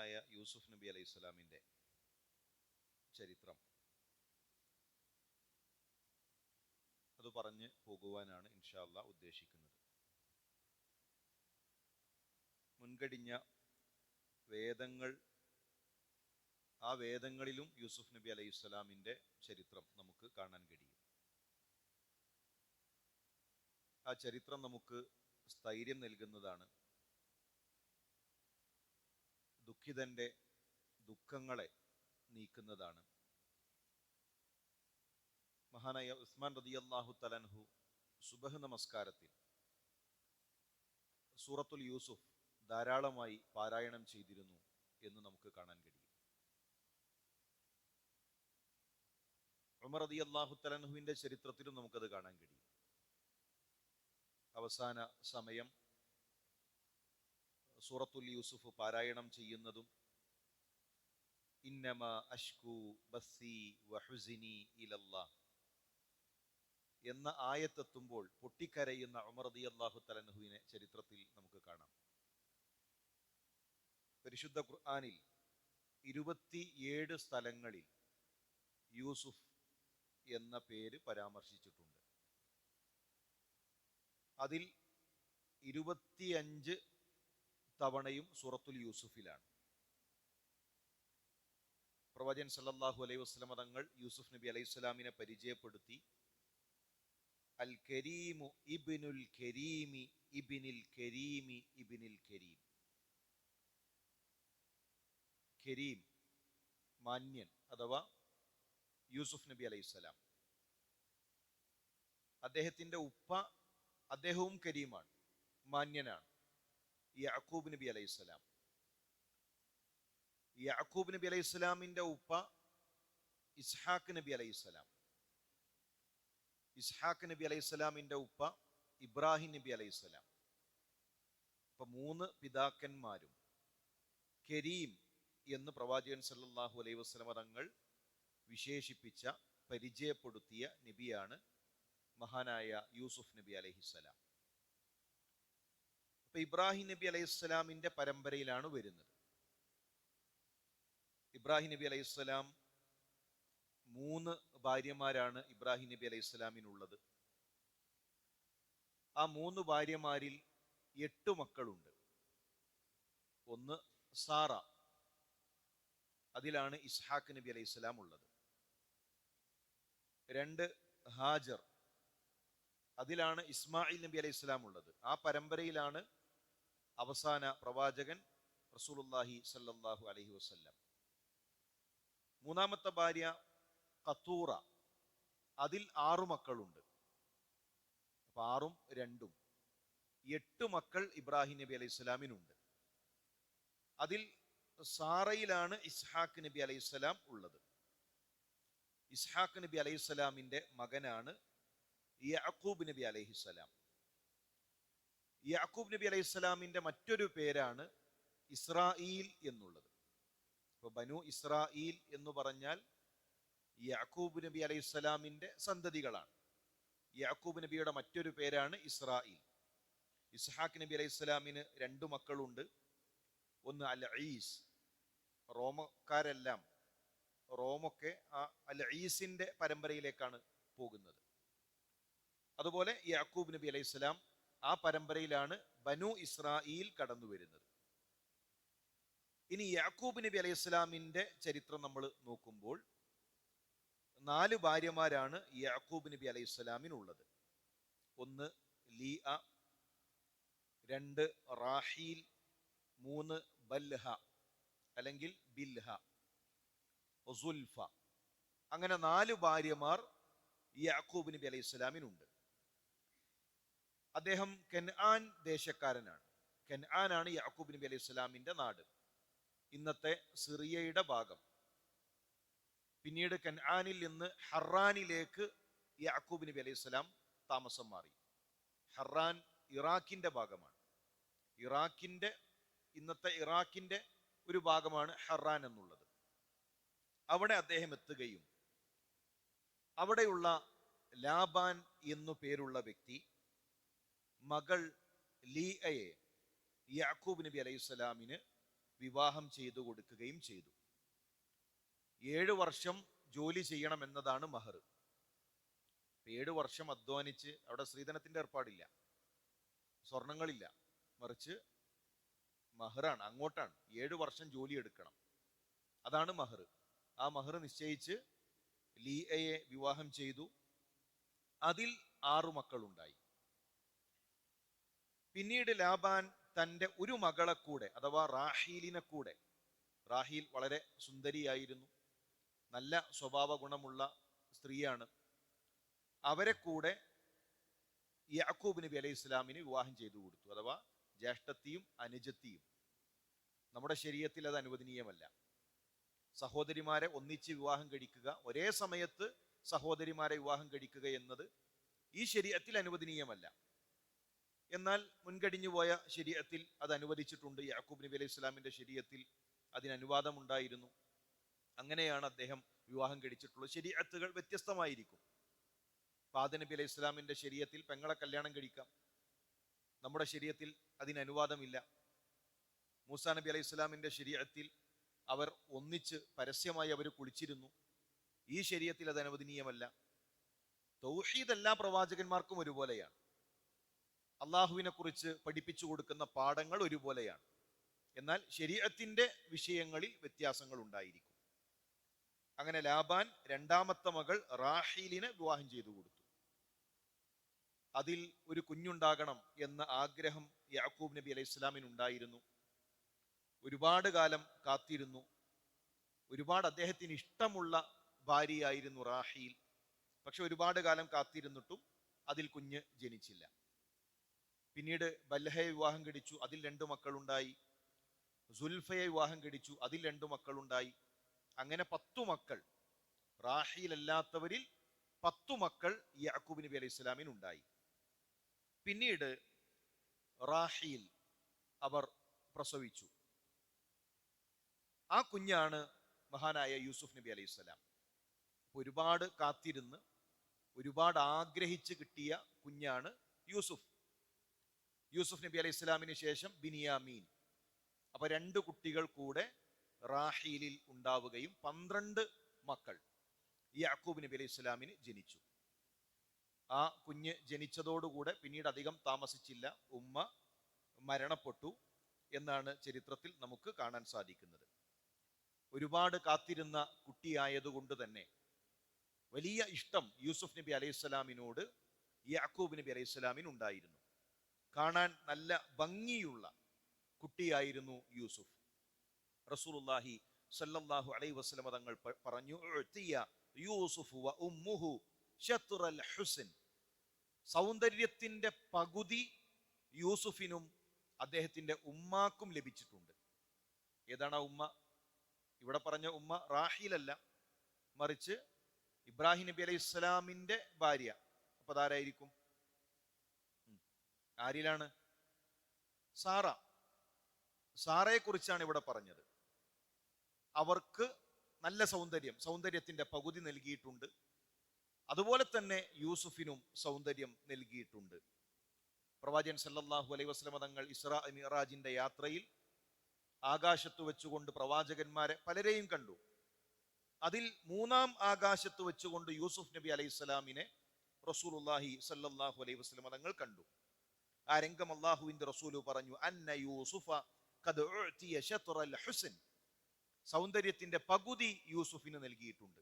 മഹാനായ യൂസുഫ് നബി അലൈഹി സ്വലാമിന്റെ ചരിത്രം. അത് പറഞ്ഞ് പോകുവാനാണ് ഇൻഷാല്ല ഉദ്ദേശിക്കുന്നത്. മുൻകടിഞ്ഞ വേദങ്ങൾ ആ വേദങ്ങളിലും യൂസുഫ് നബി അലൈഹി സ്വലാമിന്റെ ചരിത്രം നമുക്ക് കാണാൻ കഴിയും. ആ ചരിത്രം നമുക്ക് സ്ഥൈര്യം നൽകുന്നതാണ് ദുഃഖിതന്റെ ദുഃഖങ്ങളെ നീക്കുന്നതാണ്. മഹാനായ ഉസ്മാൻ റതിയല്ലാഹു തലൻഹു സുബഹ് നമസ്കാരത്തിൽ സൂറത്തുൽ യൂസുഫ് ധാരാളമായി പാരായണം ചെയ്തിരുന്നു എന്ന് നമുക്ക് കാണാൻ കഴിയും. ഉമർ റതി അള്ളാഹു തലൻഹുവിന്റെ ചരിത്രത്തിലും നമുക്കത് കാണാൻ കഴിയും. അവസാന സമയം സൂറത്തുൽ യൂസുഫ് പാരായണം ചെയ്യുന്നതും ഇന്നമ അഷ്കു ബസ്സി വഹുസിനി ഇലല്ലാ. എന്ന ആയത്തെത്തുമ്പോൾ പൊട്ടിക്കരയുന്ന ഉമർ അള്ളാഹു തലൻഹുവിനെ ചരിത്രത്തിൽ നമുക്ക് കാണാം. പരിശുദ്ധ ഖുർആാനിൽ ഇരുപത്തിയേഴ് സ്ഥലങ്ങളിൽ യൂസുഫ് എന്ന പേര് പരാമർശിച്ചിട്ടുണ്ട്. അതിൽ ഇരുപത്തിയഞ്ച് തവണയും സൂറത്തുൽ യൂസുഫിലാണ്. പ്രവാചകൻ സല്ലാഹു അലൈഹി വസ്ലമ തങ്ങൾ യൂസുഫ് നബി അലൈഹി സ്വലാമിനെ പരിചയപ്പെടുത്തി അൽ കരീമു ഇബിനുൽ കരീമി ഇബിനിൽ കരീമി ഇബിനിൽ കരീം. കരീം മാന്യൻ അഥവാ യൂസുഫ് നബി അലൈഹി സ്വലാം. അദ്ദേഹത്തിന്റെ ഉപ്പ അദ്ദേഹവും കരീമാണ് മാന്യനാണ്. യാക്കൂബ് നബി അലൈഹി സ്വലാം. യാക്കൂബ് നബി അലൈഹി സ്വലാമിന്റെ ഉപ്പ ഇസ്ഹാഖ് നബി അലൈഹി സ്വലാം. നബി അലൈഹി സ്വലാമിന്റെ ഉപ്പ ഇബ്രാഹിം നബി അലൈഹി സ്വലാം. അപ്പൊ മൂന്ന് പിതാക്കന്മാരും കരീം എന്ന് പ്രവാചകൻ സല്ലാഹു അലൈഹി വസല്ലമ തങ്ങൾ വിശേഷിപ്പിച്ച പരിചയപ്പെടുത്തിയ നബിയാണ് മഹാനായ യൂസുഫ് നബി അലൈഹിസ്സലാം അപ്പൊ ഇബ്രാഹിം നബി അലൈഹിസ്സലാമിന്റെ പരമ്പരയിലാണ് വരുന്നത്. ഇബ്രാഹിം നബി അലൈഹിസ്സലാം മൂന്ന് ഭാര്യമാരാണ് ഇബ്രാഹിം നബി അലൈഹിസ്സലാമിനുള്ളത്. ആ മൂന്ന് ഭാര്യമാരിൽ എട്ട് മക്കളുണ്ട്. ഒന്ന് സാറ അതിലാണ് ഇസ്ഹാഖ് നബി അലൈഹി സ്വലാം ഉള്ളത്. രണ്ട് ഹാജർ അതിലാണ് ഇസ്മായിൽ നബി അലൈഹി സ്വലാം ഉള്ളത്. ആ പരമ്പരയിലാണ് അവസാന പ്രവാചകൻ റസൂലുല്ലാഹി സല്ലല്ലാഹു അലൈഹി വസല്ലം. മൂന്നാമത്തെ ഭാര്യ കത്തൂറ. അതിൽ ആറു മക്കളുണ്ട്. ആറും രണ്ടും. എട്ട് മക്കൾ ഇബ്രാഹിം നബി അലൈഹി സ്വലാമിനുണ്ട്. അതിൽ സാറയിലാണ് ഇസ്ഹാഖ് നബി അലൈഹി സ്വലാം ഉള്ളത്. ഇസ്ഹാഖ് നബി അലൈഹി സ്വലാമിന്റെ മകനാണ് യാക്കൂബ് നബി അലൈഹി സ്വലാം. യാക്കൂബ് നബി അലൈഹി സ്വലാമിന്റെ മറ്റൊരു പേരാണ് ഇസ്രായീൽ എന്നുള്ളത്. ഇപ്പോൾ ബനു ഇസ്രായീൽ എന്ന് പറഞ്ഞാൽ യാക്കൂബ് നബി അലൈഹി സ്വലാമിന്റെ സന്തതികളാണ്. യാക്കൂബ് നബിയുടെ മറ്റൊരു പേരാണ് ഇസ്രായീൽ ഇസ്ഹാഖ് നബി അലൈഹി സ്വലാമിന് രണ്ടു മക്കളുണ്ട്. ഒന്ന് അൽ ഈസ് റോമക്കാരെല്ലാം റോമൊക്കെ ആ അൽ ഈസിന്റെ പരമ്പരയിലേക്കാണ് പോകുന്നത്. അതുപോലെ യാക്കൂബ് നബി അലൈഹി സ്വലാം ആ പരമ്പരയിലാണ് ബനു ഇസ്രായേൽ കടന്നു വരുന്നത്. ഇനി യാക്കൂബ് നബി അലൈഹി സ്വലാമിന്റെ ചരിത്രം നമ്മൾ നോക്കുമ്പോൾ നാല് ഭാര്യമാരാണ് യാക്കൂബ് നബി അലൈഹി ഇസ്ലാമിനുള്ളത് ഒന്ന് ലീഅ രണ്ട് റാഹീൽ മൂന്ന് ബൽഹ അല്ലെങ്കിൽ ബിൽഹ സുൽഫ. അങ്ങനെ നാല് ഭാര്യമാർ യാക്കൂബ് നബി അലൈഹി സ്വലാമിനുണ്ട്. അദ്ദേഹം കെൻആൻ ദേശക്കാരനാണ്. കെൻആൻ ആണ് യാക്കൂബ് നബി അലൈഹി സ്വലാമിന്റെ നാട്. ഇന്നത്തെ സിറിയയുടെ ഭാഗം. പിന്നീട് കൻആനിൽ നിന്ന് ഹറാനിലേക്ക് യാക്കൂബ് നബി അലൈഹി സ്വലാം താമസം മാറി. ഹറാൻ ഇറാഖിന്റെ ഭാഗമാണ്. ഇറാഖിന്റെ ഇന്നത്തെ ഇറാഖിന്റെ ഒരു ഭാഗമാണ് ഹറാൻ എന്നുള്ളത്. അവിടെ അദ്ദേഹം എത്തുകയും അവിടെയുള്ള ലാബാൻ എന്നു പേരുള്ള വ്യക്തി മകൾ ലീഅയെ യാക്കൂബ് നബി അലൈഹിസ്സലാമിന് വിവാഹം ചെയ്തു കൊടുക്കുകയും ചെയ്തു. ഏഴു വർഷം ജോലി ചെയ്യണം എന്നതാണ് മഹർ. ഏഴു വർഷം അധ്വാനിച്ച് അവിടെ സ്ത്രീധനത്തിന്റെ ഏർപ്പാടില്ല. സ്വർണങ്ങളില്ല. മറിച്ച് മഹറാണ് അങ്ങോട്ടാണ്. ഏഴു വർഷം ജോലി എടുക്കണം. അതാണ് മഹർ. ആ മഹർ നിശ്ചയിച്ച് ലീയയെ വിവാഹം ചെയ്തു. അതിൽ ആറു മക്കളുണ്ടായി. പിന്നീട് ലാബാൻ തന്റെ ഒരു മകളെ കൂടെ അഥവാ റാഹീലിനെ കൂടെ റാഹീൽ വളരെ സുന്ദരിയായിരുന്നു നല്ല സ്വഭാവ ഗുണമുള്ള സ്ത്രീയാണ്. അവരെ കൂടെ യാക്കൂബ് നബി അലൈഹി ഇസ്ലാമിന് വിവാഹം ചെയ്തു കൊടുത്തു അഥവാ ജ്യേഷ്ഠത്തിയും അനുജത്തിയും. നമ്മുടെ ശരീരത്തിൽ അത് അനുവദനീയമല്ല. സഹോദരിമാരെ ഒന്നിച്ച് വിവാഹം കഴിക്കുക ഒരേ സമയത്ത് സഹോദരിമാരെ വിവാഹം കഴിക്കുക എന്നത് ഈ ശരീരത്തിൽ അനുവദനീയമല്ല. എന്നാൽ മുൻകടിഞ്ഞു പോയ ശരീരത്തിൽ അത് അനുവദിച്ചിട്ടുണ്ട്. യാക്കൂബ് നബി അലൈഹി ഇസ്ലാമിന്റെ ശരീരത്തിൽ അതിന് അനുവാദമുണ്ടായിരുന്നു. അങ്ങനെയാണ് അദ്ദേഹം വിവാഹം കഴിച്ചിട്ടുള്ളത്. ശരീരത്തുകൾ വ്യത്യസ്തമായിരിക്കും. പാത നബി അലൈഹി ഇസ്ലാമിന്റെ ശരീരത്തിൽ പെങ്ങളെ കല്യാണം കഴിക്കാം. നമ്മുടെ ശരീരത്തിൽ അതിന് അനുവാദമില്ല. മൂസാ നബി അലൈഹി ഇസ്ലാമിന്റെ ശരീരത്തിൽ അവർ ഒന്നിച്ച് പരസ്യമായി അവർ കുളിച്ചിരുന്നു. ഈ ശരീരത്തിൽ അത് അനുവദനീയമല്ല. തൗഹീദ് എല്ലാ പ്രവാചകന്മാർക്കും ഒരുപോലെയാണ്. അള്ളാഹുവിനെ കുറിച്ച് പഠിപ്പിച്ചു കൊടുക്കുന്ന പാഠങ്ങൾ ഒരുപോലെയാണ്. എന്നാൽ ശരീരത്തിന്റെ വിഷയങ്ങളിൽ വ്യത്യാസങ്ങൾ ഉണ്ടായിരിക്കും അങ്ങനെ ലാബാൻ രണ്ടാമത്തെ മകൾ റാഹീലിനെ വിവാഹം ചെയ്തു കൊടുത്തു. അതിൽ ഒരു കുഞ്ഞുണ്ടാകണം എന്ന ആഗ്രഹം യാക്കൂബ് നബി അലൈഹി ഇസ്ലാമിനുണ്ടായിരുന്നു ഒരുപാട് കാലം കാത്തിരുന്നു. ഒരുപാട് അദ്ദേഹത്തിന് ഇഷ്ടമുള്ള ഭാര്യയായിരുന്നു റാഹീൽ. പക്ഷെ ഒരുപാട് കാലം കാത്തിരുന്നിട്ടും അതിൽ കുഞ്ഞ് ജനിച്ചില്ല. പിന്നീട് ബല്ലഹയെ വിവാഹം കഴിച്ചു അതിൽ രണ്ടു മക്കളുണ്ടായി. സുൽഫയെ വിവാഹം കഴിച്ചു അതിൽ രണ്ടു മക്കളുണ്ടായി. അങ്ങനെ പത്തു മക്കൾ റാഹിയിലല്ലാത്തവരിൽ പത്തു മക്കൾ യാക്കൂബ് നബി അലൈഹി ഇസ്ലാമിന് ഉണ്ടായി. പിന്നീട് റാഹിയിൽ അവർ പ്രസവിച്ചു. ആ കുഞ്ഞാണ് മഹാനായ യൂസുഫ് നബി അലൈഹി സ്വലാം. ഒരുപാട് കാത്തിരുന്ന് ഒരുപാട് ആഗ്രഹിച്ച് കിട്ടിയ കുഞ്ഞാണ് യൂസുഫ്. യൂസുഫ് നബി അലൈഹി സ്വലാമിന് ശേഷം ബിനിയാമീൻ. അപ്പൊ രണ്ട് കുട്ടികൾ കൂടെ റാഹീലിൽ ഉണ്ടാവുകയും പന്ത്രണ്ട് മക്കൾ യാക്കൂബ് നബി അലൈഹി സ്വലാമിന് ജനിച്ചു. ആ കുഞ്ഞ് ജനിച്ചതോടുകൂടെ പിന്നീട് അധികം താമസിച്ചില്ല. ഉമ്മ മരണപ്പെട്ടു എന്നാണ് ചരിത്രത്തിൽ നമുക്ക് കാണാൻ സാധിക്കുന്നത്. ഒരുപാട് കാത്തിരുന്ന കുട്ടിയായതുകൊണ്ട് തന്നെ വലിയ ഇഷ്ടം യൂസുഫ് നബി അലൈഹി സ്വലാമിനോട് യാക്കൂബ് നബി അലൈഹി സ്വലാമിന് ഉണ്ടായിരുന്നു കാണാൻ നല്ല ഭംഗിയുള്ള കുട്ടിയായിരുന്നു യൂസുഫ്. റസൂലുള്ളാഹി സല്ലല്ലാഹു അലൈഹി വസല്ലമ തങ്ങൾ പറഞ്ഞു യൂസുഫ് വ ഉമ്മുഹു ഷത്റൽ ഹുസൻ. സൗന്ദര്യത്തിന്റെ പകുതി യൂസുഫിനും അദ്ദേഹത്തിന്റെ ഉമ്മാക്കും ലഭിച്ചിട്ടുണ്ട്. ഏതാണ് ആ ഉമ്മ? ഇവിടെ പറഞ്ഞ ഉമ്മ റാഹിലല്ല. മറിച്ച് ഇബ്രാഹിം നബി അലൈഹി ഇസ്ലാമിന്റെ ഭാര്യ. അപ്പോൾ അതാരായിരിക്കും. ആരിലാണ്? സാറ. സാറയെക്കുറിച്ചാണ് ഇവിടെ പറഞ്ഞത്. അവർക്ക് നല്ല സൗന്ദര്യം സൗന്ദര്യത്തിന്റെ പകുതി നൽകിയിട്ടുണ്ട്. അതുപോലെ തന്നെ യൂസുഫിനും സൗന്ദര്യം നൽകിയിട്ടുണ്ട്. പ്രവാചകൻ സല്ലല്ലാഹു അലൈഹി വസ്ലമ തങ്ങൾ ഇസ്രാ മിറാജിന്റെ യാത്രയിൽ ആകാശത്ത് വെച്ചുകൊണ്ട് പ്രവാചകന്മാരെ പലരെയും കണ്ടു. അതിൽ മൂന്നാം ആകാശത്ത് വെച്ചുകൊണ്ട് യൂസുഫ് നബി അലൈഹി സ്വലാമിനെ റസൂലുള്ളാഹി സല്ലല്ലാഹു അലൈഹി വസ്ലമ തങ്ങൾ കണ്ടു. ആ രംഗം അള്ളാഹുവിന്റെ റസൂൽ പറഞ്ഞു അന്ന യൂസുഫ ഹുസ്ൻ. സൗന്ദര്യത്തിന്റെ പകുതി യൂസുഫിന് നൽകിയിട്ടുണ്ട്.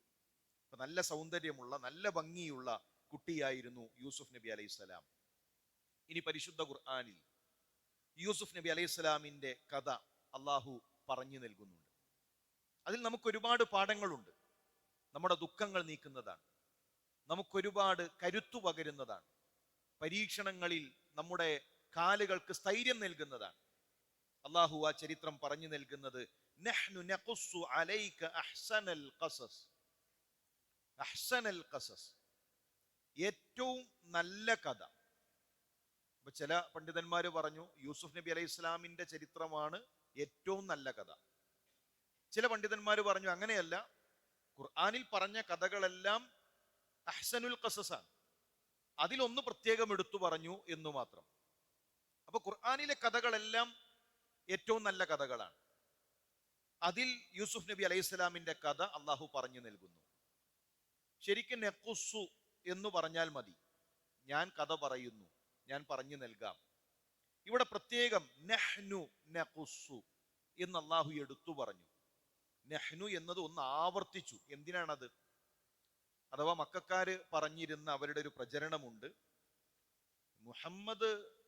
അപ്പൊ നല്ല സൗന്ദര്യമുള്ള നല്ല ഭംഗിയുള്ള കുട്ടിയായിരുന്നു യൂസുഫ് നബി അലൈഹി സ്വലാം. ഇനി പരിശുദ്ധ ഖുർആാനിൽ യൂസുഫ് നബി അലൈഹി സ്വലാമിന്റെ കഥ അള്ളാഹു പറഞ്ഞു നൽകുന്നുണ്ട്. അതിൽ നമുക്ക് ഒരുപാട് പാഠങ്ങളുണ്ട്. നമ്മുടെ ദുഃഖങ്ങൾ നീക്കുന്നതാണ്. നമുക്കൊരുപാട് കരുത്തു പകരുന്നതാണ്. പരീക്ഷണങ്ങളിൽ നമ്മുടെ കാലുകൾക്ക് സ്ഥൈര്യം നൽകുന്നതാണ്. അള്ളാഹു ആ ചരിത്രം പറഞ്ഞു നൽകുന്നത് ഏറ്റവും നല്ല കഥ. ഇപ്പൊ ചില പണ്ഡിതന്മാർ പറഞ്ഞു യൂസുഫ് നബി അലൈഹി ഇസ്ലാമിന്റെ ചരിത്രമാണ് ഏറ്റവും നല്ല കഥ. ചില പണ്ഡിതന്മാർ പറഞ്ഞു അങ്ങനെയല്ല ഖുർആാനിൽ പറഞ്ഞ കഥകളെല്ലാം അഹ്സനുൽ ഖസസാണ്. അതിലൊന്ന് പ്രത്യേകം എടുത്തു പറഞ്ഞു എന്ന് മാത്രം. അപ്പൊ ഖുർആാനിലെ കഥകളെല്ലാം ഏറ്റവും നല്ല കഥകളാണ്. അതിൽ യൂസുഫ് നബി അലൈഹി സ്വലാമിന്റെ കഥ അള്ളാഹു പറഞ്ഞു നൽകുന്നു. ശരിക്കും നെക്കുസു എന്ന് പറഞ്ഞാൽ മതി. ഞാൻ കഥ പറയുന്നു ഞാൻ പറഞ്ഞു നൽകാം. ഇവിടെ പ്രത്യേകം നെഹ്നു നെക്കുസു എന്ന് അള്ളാഹു എടുത്തു പറഞ്ഞു. നെഹ്നു എന്നത് ഒന്ന് ആവർത്തിച്ചു. എന്തിനാണത്? അഥവാ മക്കാര് പറഞ്ഞിരുന്ന അവരുടെ ഒരു പ്രചരണമുണ്ട്. മുഹമ്മദ്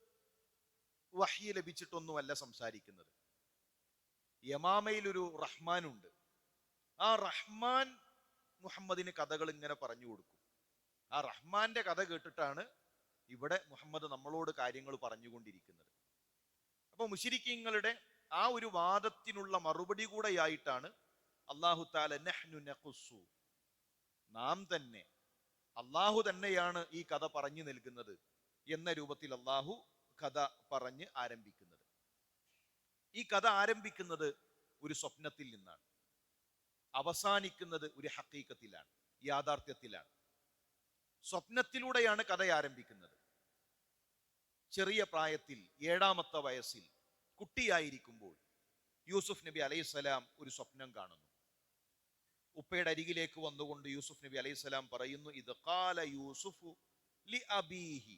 വഹി ലഭിച്ചിട്ടൊന്നുമല്ല സംസാരിക്കുന്നത്. യമാമയിൽ ഒരു റഹ്മാനുണ്ട്. ആ റഹ്മാൻ മുഹമ്മദിന് കഥകൾ ഇങ്ങനെ പറഞ്ഞു കൊടുക്കും. ആ റഹ്മാന്റെ കഥ കേട്ടിട്ടാണ് ഇവിടെ മുഹമ്മദ് നമ്മളോട് കാര്യങ്ങൾ പറഞ്ഞുകൊണ്ടിരിക്കുന്നത്. അപ്പൊ മുഷിരിക്കങ്ങളുടെ ആ ഒരു വാദത്തിനുള്ള മറുപടി കൂടെയായിട്ടാണ് അള്ളാഹു താല നെഹ്നു നെഖുസു നാം തന്നെ അള്ളാഹു തന്നെയാണ് ഈ കഥ പറഞ്ഞു നൽകുന്നത് എന്ന രൂപത്തിൽ അള്ളാഹു കഥ പറഞ്ഞ് ആരംഭിക്കുന്നത്. ഈ കഥ ആരംഭിക്കുന്നത് ഒരു സ്വപ്നത്തിൽ നിന്നാണ്. അവസാനിക്കുന്നത് ഒരു ഹക്കീക്കത്തിലാണ് യാഥാർത്ഥ്യത്തിലാണ്. സ്വപ്നത്തിലൂടെയാണ് കഥ ആരംഭിക്കുന്നത്. ചെറിയ പ്രായത്തിൽ ഏഴാമത്തെ വയസ്സിൽ കുട്ടിയായിരിക്കുമ്പോൾ യൂസുഫ് നബി അലൈഹിസ്സലാം ഒരു സ്വപ്നം കാണുന്നു. ഉപ്പയുടെ അരികിലേക്ക് വന്നുകൊണ്ട് യൂസുഫ് നബി അലൈഹിസ്സലാം പറയുന്നു ഇത് കാല യൂസുഫു ലി അബീഹി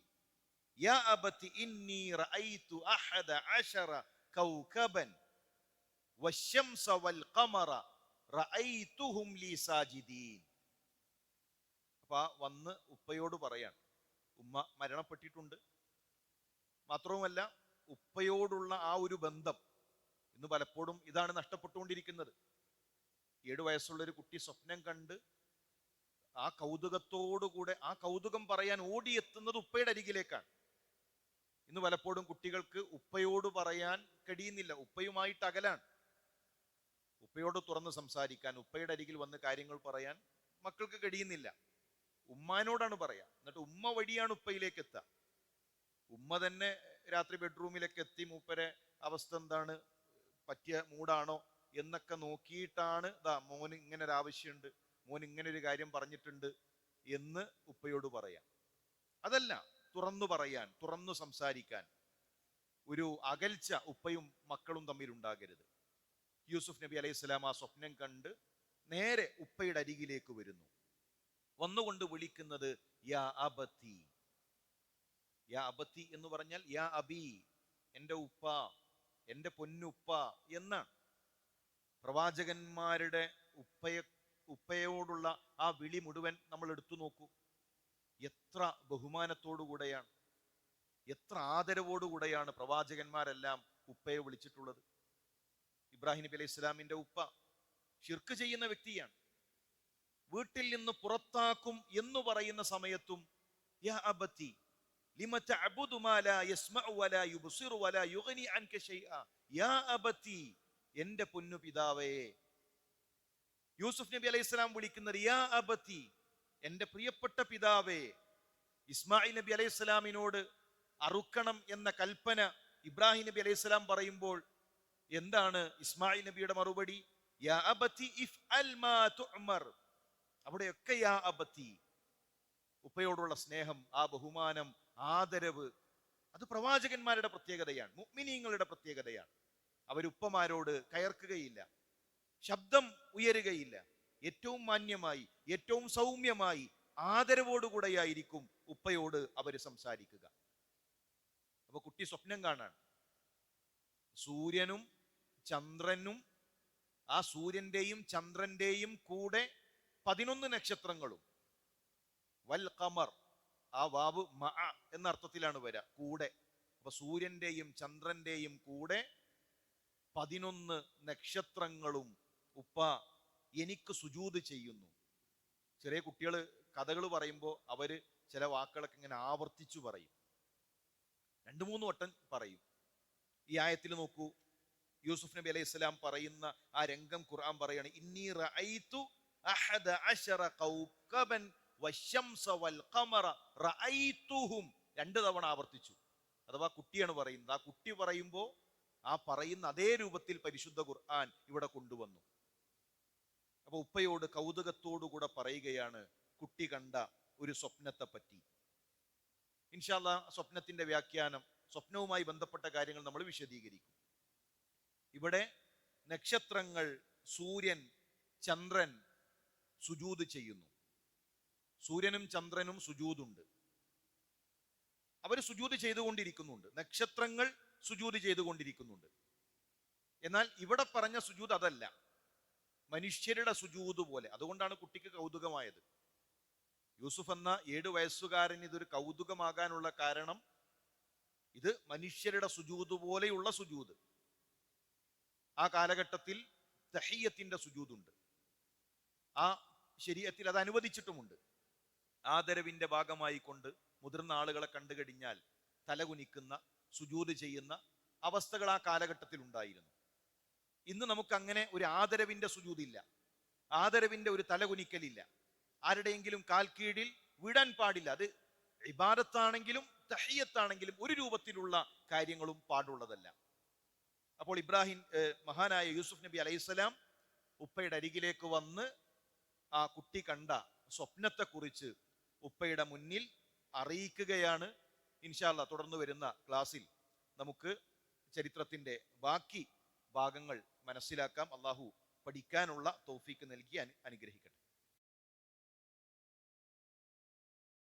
യാ അബത്തി ഇന്നി റഅയ്തു അഹദ അശറ കൗകബൻ والشمس والقمر റഅയ്തുഹും ലീ സാജിദീൻ അപ്പൊ ആ വന്ന് ഉപ്പയോട് പറയാണ് ഉമ്മ മരണപ്പെട്ടിട്ടുണ്ട് മാത്രവുമല്ല ഉപ്പയോടുള്ള ആ ഒരു ബന്ധം ഇന്ന് പലപ്പോഴും ഇതാണ് നഷ്ടപ്പെട്ടുകൊണ്ടിരിക്കുന്നത് ഏഴു വയസ്സുള്ള ഒരു കുട്ടി സ്വപ്നം കണ്ട് ആ കൗതുകത്തോടുകൂടെ ആ കൗതുകം പറയാൻ ഓടിയെത്തുന്നത് ഉപ്പയുടെ അരികിലേക്കാണ്. ഇന്ന് പലപ്പോഴും കുട്ടികൾക്ക് ഉപ്പയോട് പറയാൻ കഴിയുന്നില്ല. ഉപ്പയുമായിട്ട് അകലാണ്. ഉപ്പയോട് തുറന്ന് സംസാരിക്കാൻ ഉപ്പയുടെ അരികിൽ വന്ന് കാര്യങ്ങൾ പറയാൻ മക്കൾക്ക് കഴിയുന്നില്ല. ഉമ്മാനോടാണ് പറയാ. എന്നിട്ട് ഉമ്മ വഴിയാണ് ഉപ്പയിലേക്ക് എത്തുക ഉമ്മ തന്നെ രാത്രി ബെഡ്റൂമിലേക്ക് എത്തി മൂപ്പരെ അവസ്ഥ എന്താണ്? പറ്റിയ മൂടാണോ എന്നൊക്കെ നോക്കിയിട്ടാണ് ദാ മോൻ ഇങ്ങനെ ഒരു ആവശ്യമുണ്ട് മോൻ ഇങ്ങനെ ഒരു കാര്യം പറഞ്ഞിട്ടുണ്ട് എന്ന് ഉപ്പയോട് പറയാം. അതല്ല തുറന്നു പറയാൻ തുറന്നു സംസാരിക്കാൻ ഒരു അകൽച്ച ഉപ്പയും മക്കളും തമ്മിൽ ഉണ്ടാകരുത്. യൂസുഫ് നബി അലൈഹി സ്വലാം ആ സ്വപ്നം കണ്ട് നേരെ ഉപ്പയുടെ അരികിലേക്ക് വരുന്നു. വന്നുകൊണ്ട് വിളിക്കുന്നത് യാ അബത്തി. യാ അബത്തി എന്ന് പറഞ്ഞാൽ യാ അബി എന്റെ ഉപ്പ എന്റെ പൊന്നുപ്പ എന്നാണ്. പ്രവാചകന്മാരുടെ ഉപ്പയെ ഉപ്പയോടുള്ള ആ വിളി മുഴുവൻ നമ്മൾ എടുത്തു നോക്കൂ. എത്ര ബഹുമാനത്തോടുകൂടെയാണ് എത്ര ആദരവോടുകൂടെയാണ് പ്രവാചകന്മാരെല്ലാം ഉപ്പയെ വിളിച്ചിട്ടുള്ളത്. ഇബ്രാഹിം നബി അലൈഹി ഇസ്ലാമിന്റെ ഉപ്പ ഷിർക്ക് ചെയ്യുന്ന വ്യക്തിയാണ്. വീട്ടിൽ നിന്ന് പുറത്താക്കും എന്ന് പറയുന്ന സമയത്തും യാ യസ്മഉ വലാ യുബ്സിറു വലാ യുഗ്നി യാ എന്റെ പൊന്നു പിതാവേ. യൂസുഫ് നബി അലൈഹി സ്വലാം വിളിക്കുന്ന റിയാ അബത്തി എന്റെ പ്രിയപ്പെട്ട പിതാവേ ഇസ്മായിൽ നബി അലൈഹി സ്വലാമിനോട് അറുക്കണം എന്ന കൽപ്പന ഇബ്രാഹിം നബി അലൈഹി സ്വലാം പറയുമ്പോൾ എന്താണ് ഇസ്മായിൽ നബിയുടെ മറുപടി? യാ അബത്തി ഇഫ് അൽ മാ തുഅമർ. അവിടെയൊക്കെ യാ അബത്തി. ഉപ്പയോടുള്ള സ്നേഹം ആ ബഹുമാനം ആദരവ് അത് പ്രവാചകന്മാരുടെ പ്രത്യേകതയാണ് മുഗ്മിനീങ്ങളുടെ പ്രത്യേകതയാണ്. അവരുപ്പമാരോട് കയർക്കുകയില്ല. ശബ്ദം ഉയരുകയില്ല. ഏറ്റവും മാന്യമായി ഏറ്റവും സൗമ്യമായി ആദരവോടുകൂടെയായിരിക്കും ഉപ്പയോട് അവർ സംസാരിക്കുക. അപ്പൊ കുട്ടി സ്വപ്നം കാണാണ്. സൂര്യനും ചന്ദ്രനും ആ സൂര്യന്റെയും ചന്ദ്രന്റെയും കൂടെ പതിനൊന്ന് നക്ഷത്രങ്ങളും. വൽ കമർ ആ വാവ് മ എന്ന അർത്ഥത്തിലാണ് വരിക കൂടെ. അപ്പൊ സൂര്യന്റെയും ചന്ദ്രന്റെയും കൂടെ പതിനൊന്ന് നക്ഷത്രങ്ങളും ഉപ്പ എനിക്ക് സുജൂത് ചെയ്യുന്നു. ചെറിയ കുട്ടികൾ കഥകൾ പറയുമ്പോൾ അവർ ചില വാക്കുകളൊക്കെ ഇങ്ങനെ ആവർത്തിച്ചു പറയും. രണ്ട് മൂന്ന് വട്ടം പറയും. ഈ ആയത്തിൽ നോക്കൂ. യൂസുഫ് നബി അലൈഹി സ്വലാം പറയുന്ന ആ രംഗം ഖുർആൻ പറയാണ് ഇന്നി റഅയ്തു അഹദ അശറ കൗകബൻ വശംസ വൽ ഖമറ റഅയ്തുഹും. രണ്ട് തവണ ആവർത്തിച്ചു. അഥവാ കുട്ടിയാണ് പറയുന്നത്. ആ കുട്ടി പറയുമ്പോൾ ആ പറയുന്ന അതേ രൂപത്തിൽ പരിശുദ്ധ ഖുർആൻ ഇവിടെ കൊണ്ടുവന്നു. അപ്പൊ ഉപ്പയോട് കൗതുകത്തോടുകൂടെ പറയുകയാണ് കുട്ടി കണ്ട ഒരു സ്വപ്നത്തെ പറ്റി ഇൻഷാല്ല സ്വപ്നത്തിന്റെ വ്യാഖ്യാനം സ്വപ്നവുമായി ബന്ധപ്പെട്ട കാര്യങ്ങൾ നമ്മൾ വിശദീകരിക്കും. ഇവിടെ നക്ഷത്രങ്ങൾ സൂര്യൻ ചന്ദ്രൻ സുജൂത് ചെയ്യുന്നു. സൂര്യനും ചന്ദ്രനും സുജൂതുണ്ട്. അവർ സുജൂത് ചെയ്തുകൊണ്ടിരിക്കുന്നുണ്ട്. നക്ഷത്രങ്ങൾ സുജൂത് ചെയ്തുകൊണ്ടിരിക്കുന്നുണ്ട്. എന്നാൽ ഇവിടെ പറഞ്ഞ സുജൂത് അതല്ല. മനുഷ്യരുടെ സുജൂത് പോലെ. അതുകൊണ്ടാണ് കുട്ടിക്ക് കൗതുകമായത്. യൂസുഫ് എന്ന ഏഴു വയസ്സുകാരൻ ഇതൊരു കൗതുകമാകാനുള്ള കാരണം ഇത് മനുഷ്യരുടെ സുജൂത് പോലെയുള്ള സുജൂത്. ആ കാലഘട്ടത്തിൽ തഹയ്യത്തിന്റെ സുജൂതുണ്ട്. ആ ശരീരത്തിൽ അത് അനുവദിച്ചിട്ടുമുണ്ട്. ആദരവിന്റെ ഭാഗമായി കൊണ്ട് മുതിർന്ന ആളുകളെ കണ്ടുകഴിഞ്ഞാൽ തലകുനിക്കുന്ന സുജൂത് ചെയ്യുന്ന അവസ്ഥകൾ ആ കാലഘട്ടത്തിൽ ഉണ്ടായിരുന്നു. ഇന്ന് നമുക്ക് അങ്ങനെ ഒരു ആദരവിന്റെ സുജൂതില്ല. ആദരവിന്റെ ഒരു തലകുനിക്കലില്ല. ആരുടെയെങ്കിലും കാൽ കീഴിൽ വിടാൻ പാടില്ല. അത് ഇബാദത്താണെങ്കിലും തഹയ്യത്താണെങ്കിലും ഒരു രൂപത്തിലുള്ള കാര്യങ്ങളും പാടുള്ളതല്ല. അപ്പോൾ ഇബ്രാഹിം മഹാനായ യൂസുഫ് നബി അലൈഹിസ്സലാം ഉപ്പയുടെ അരികിലേക്ക് വന്ന് ആ കുട്ടി കണ്ട സ്വപ്നത്തെക്കുറിച്ച് ഉപ്പയുടെ മുന്നിൽ അറിയിക്കുകയാണ്. ഇൻഷാല്ല തുടർന്ന് വരുന്ന ക്ലാസ്സിൽ നമുക്ക് ചരിത്രത്തിന്റെ ബാക്കി ഭാഗങ്ങൾ മനസ്സിലാക്കാം. അള്ളാഹു പഠിക്കാനുള്ള തോഫീക്ക് നൽകി അനുഗ്രഹിക്കട്ടെ.